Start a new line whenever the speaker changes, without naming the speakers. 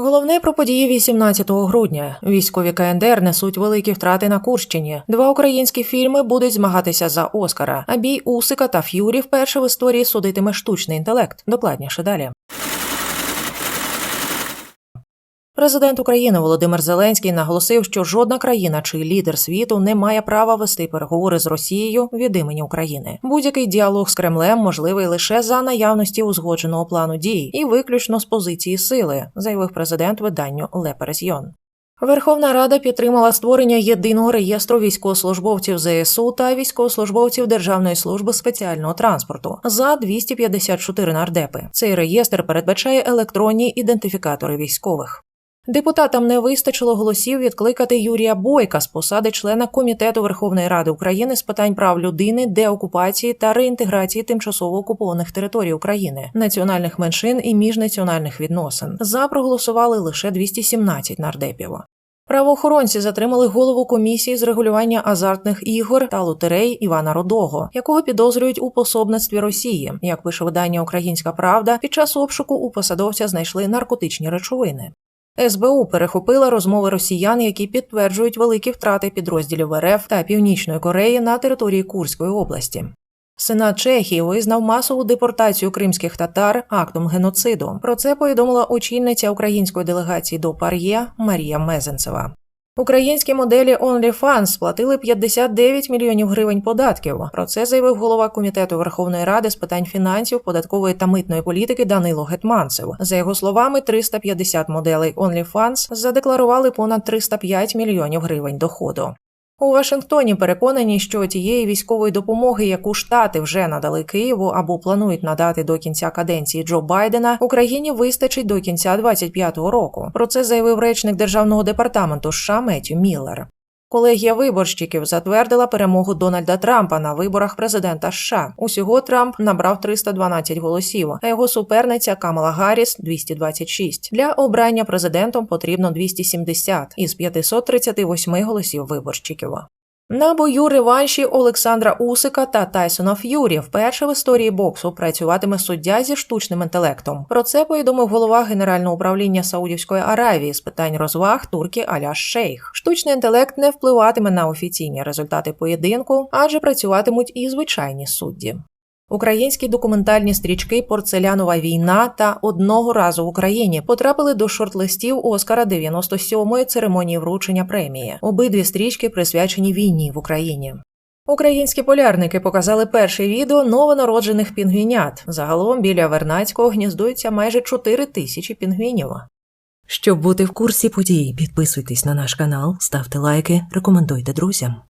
Головне про події 18 грудня. Військові КНДР несуть великі втрати на Курщині. Два українські фільми будуть змагатися за Оскара. А бій Усика та Ф'юрі вперше в історії судитиме штучний інтелект. Докладніше далі. Президент України Володимир Зеленський наголосив, що жодна країна чи лідер світу не має права вести переговори з Росією від імені України. Будь-який діалог з Кремлем можливий лише за наявності узгодженого плану дій і виключно з позиції сили, заявив президент виданню Parisien. Верховна Рада підтримала створення єдиного реєстру військовослужбовців ЗСУ та військовослужбовців Державної служби спеціального транспорту за 254 нардепи. Цей реєстр передбачає електронні ідентифікатори військових. Депутатам не вистачило голосів відкликати Юрія Бойка з посади члена комітету Верховної Ради України з питань прав людини, деокупації та реінтеграції тимчасово окупованих територій України, національних меншин і міжнаціональних відносин. За проголосували лише 217 нардепів. Правоохоронці затримали голову комісії з регулювання азартних ігор та лотерей Івана Родого, якого підозрюють у пособництві Росії. Як пише видання Українська Правда, під час обшуку у посадовця знайшли наркотичні речовини. СБУ перехопила розмови росіян, які підтверджують великі втрати підрозділів РФ та Північної Кореї на території Курської області. Сенат Чехії визнав масову депортацію кримських татар актом геноциду. Про це повідомила очільниця української делегації до Пар'є Марія Мезенцева. Українські моделі OnlyFans сплатили 59 мільйонів гривень податків. Про це заявив голова комітету Верховної Ради з питань фінансів, податкової та митної політики Данило Гетманцев. За його словами, 350 моделей OnlyFans задекларували понад 305 мільйонів гривень доходу. У Вашингтоні переконані, що тієї військової допомоги, яку штати вже надали Києву або планують надати до кінця каденції Джо Байдена, Україні вистачить до кінця 25-го року. Про це заявив речник державного департаменту США Меттю Міллер. Колегія виборщиків затвердила перемогу Дональда Трампа на виборах президента США. Усього Трамп набрав 312 голосів, а його суперниця Камала Гарріс – 226. Для обрання президентом потрібно 270 із 538 голосів виборщиків. На бою реванші Олександра Усика та Тайсона Ф'юрі вперше в історії боксу працюватиме суддя зі штучним інтелектом. Про це повідомив голова Генерального управління Саудівської Аравії з питань розваг турки Аляш Шейх. Штучний інтелект не впливатиме на офіційні результати поєдинку, адже працюватимуть і звичайні судді. Українські документальні стрічки Порцелянова війна та одного разу в Україні потрапили до шорт-листів Оскара 97-ї церемонії вручення премії. Обидві стрічки присвячені війні в Україні. Українські полярники показали перше відео новонароджених пінгвінят. Загалом біля Вернацького гніздується майже 4 тисячі пінгвінів. Щоб бути в курсі подій, підписуйтесь на наш канал, ставте лайки, рекомендуйте друзям.